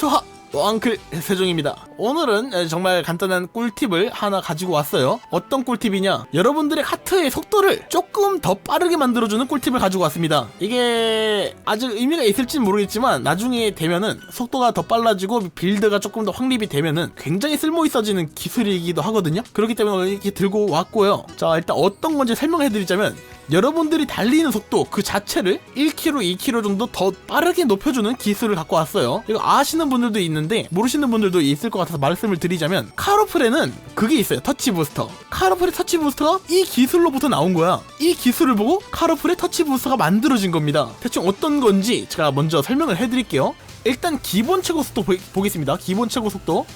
초하 왕클 세종입니다. 오늘은 정말 간단한 꿀팁을 하나 가지고 왔어요. 어떤 꿀팁이냐? 여러분들의 카트의 속도를 조금 더 빠르게 만들어주는 꿀팁을 가지고 왔습니다. 이게 아직 의미가 있을진 모르겠지만 나중에 되면은 속도가 더 빨라지고 빌드가 조금 더 확립이 되면은 굉장히 쓸모 있어지는 기술이기도 하거든요. 그렇기 때문에 이렇게 들고 왔고요. 자 일단 어떤 건지 설명해드리자면 여러분들이 달리는 속도 그 자체를 1km, 2km 정도 더 빠르게 높여주는 기술을 갖고 왔어요. 이거 아시는 분들도 있는데 모르시는 분들도 있을 것 같아서 말씀을 드리자면 카로플에는 그게 있어요. 터치 부스터. 카로플의 터치 부스터가 이 기술로부터 나온 거야. 이 기술을 보고 카로플의 터치 부스터가 만들어진 겁니다. 대충 어떤 건지 제가 먼저 설명을 해드릴게요. 일단 기본 최고 속도 보, 보겠습니다. 기본 최고 속도.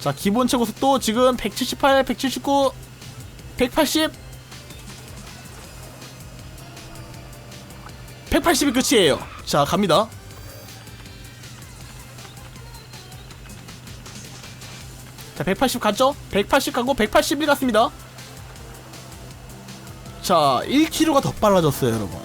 자, 기본 최고 속도 지금 178, 179, 180, 180이 끝이에요. 자, 갑니다. 자, 180 갔죠? 180 가고 181 갔습니다. 자, 1km가 더 빨라졌어요, 여러분.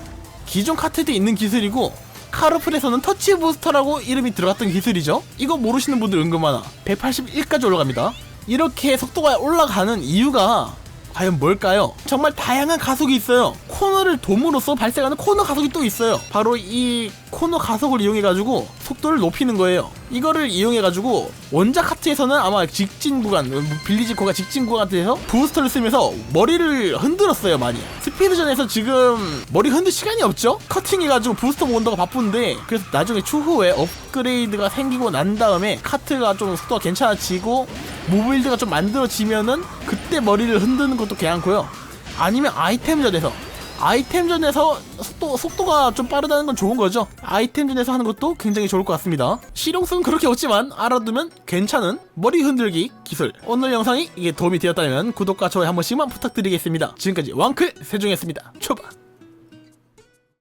기존 카트에 있는 기술이고 카르플에서는 터치 부스터라고 이름이 들어갔던 기술이죠. 이거 모르시는 분들 은근 많아. 181까지 올라갑니다. 이렇게 속도가 올라가는 이유가 과연 뭘까요? 정말 다양한 가속이 있어요. 코너를 돔으로써 발생하는 코너 가속이 또 있어요. 바로 이 코너 가속을 이용해가지고 속도를 높이는 거예요. 이거를 이용해가지고 원작 카트에서는 아마 직진 구간, 빌리지 코가 직진 구간 같아서 부스터를 쓰면서 머리를 흔들었어요 많이. 스피드전에서 지금 머리 흔들 시간이 없죠? 커팅해가지고 부스터 모은다고 바쁜데 그래서 나중에 추후에 업그레이드가 생기고 난 다음에 카트가 좀 속도가 괜찮아지고 모빌드가 좀 만들어지면은 그때 머리를 흔드는 것도 괜찮고요. 아니면 아이템전에서 아이템전에서 속도, 속도가 좀 빠르다는 건 좋은 거죠. 아이템전에서 하는 것도 굉장히 좋을 것 같습니다. 실용성은 그렇게 없지만 알아두면 괜찮은 머리 흔들기 기술. 오늘 영상이 이게 도움이 되었다면 구독과 좋아요 한 번씩만 부탁드리겠습니다. 지금까지 왕클 세종이었습니다. 초바.